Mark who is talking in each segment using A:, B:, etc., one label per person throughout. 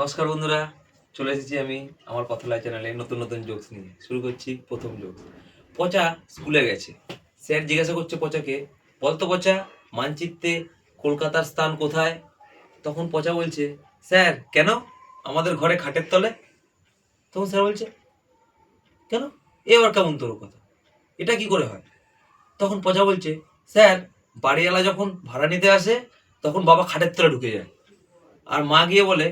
A: নমস্কার বন্ধুরা, চলে এসেছি আমি আমার কথালয় চ্যানেলে নতুন নতুন জোকস নিয়ে। শুরু করছি প্রথম জোকস পচা স্কুলে গেছে। স্যার জিজ্ঞাসা করছে পচাকে, বলতো পচা, মানচিত্রে কলকাতার স্থান কোথায়? তখন পচা বলছে, স্যার, কেন? আমাদের ঘরে খাটের তলে? তখন স্যার বলছে, কেন? এবার কেমন তোর কথা? এটা কি করে হয়? তখন পচা বলছে, স্যার, বাড়িওয়ালা যখন ভাড়া নিতে আসে, তখন বাবা খাটের তলে ঢুকে যায়। আর মা গিয়ে বলে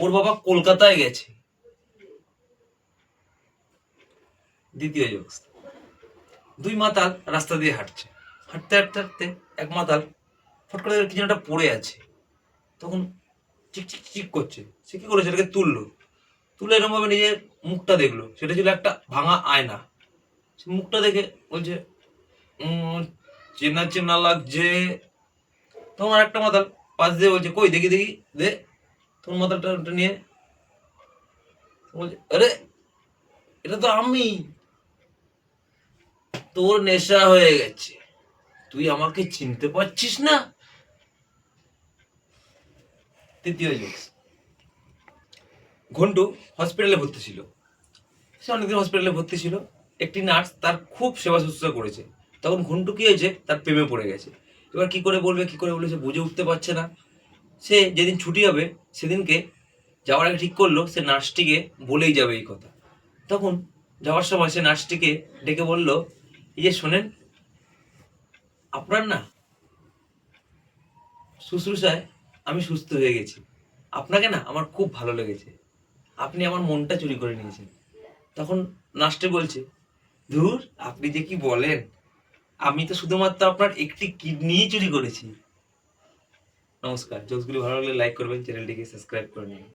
A: ওর বাবা কলকাতায় গেছে। দ্বিতীয় জোকস দুই মাতাল রাস্তা দিয়ে হাঁটছে। হাঁটতে হাঁটতে হাঁটতে এক মাতাল ফট করে কিছু একটা পড়ে আছে। তখন চিক চিক চিক করছে। সে কি করে সেটাকে তুললো। তুলে এরকম ভাবে নিজের মুখটা দেখল। সেটা ছিল একটা ভাঙা আয়না। সে মুখটা দেখে বলছে "উম, চেনা চেনা লাগছে। আর একটা মাতাল পাশ দিয়ে বলছে কই দেখি দেখি দে। তোর মাথাটা ওটা নিয়ে। বলছে, আরে, এটা তো আমি। তোর নেশা হয়ে গেছে। তুই আমাকে চিনতে পারছিস না? তৃতীয় জোকস ঘন্টু হসপিটালে ভর্তি ছিল। সে অনেকদিন হসপিটালে ভর্তি ছিল। একটি নার্স তার খুব সেবা শুশ্রূষা করেছে। তখন ঘন্টু কি হয়েছে? তার প্রেমে পড়ে গেছে। এবার কি করে বলবে, কি করে বলবে সে বুঝে উঠতে পারছে না। সে যেদিন ছুটি হবে, সেদিনকে যাওয়ার আগে ঠিক করল, সে নার্সটিকে বলেই যাবে এই কথা। তখন যাওয়ার সময় সে নার্সটিকে ডেকে বলল, এই যে শোনেন, আপনার না শুশ্রূষায় আমি সুস্থ হয়ে গেছি। আপনাকে না আমার খুব ভালো লেগেছে। আপনি আমার মনটা চুরি করে নিয়েছেন। তখন নার্সটি বলছে, ধুর, আপনি যে কি বলেন, আমি তো শুধুমাত্র আপনার একটি কিডনিই চুরি করেছি। নমস্কার জোকসগুলি ভালো লাগলে লাইক করবেন চ্যানেলটিকে সাবস্ক্রাইব করে নিন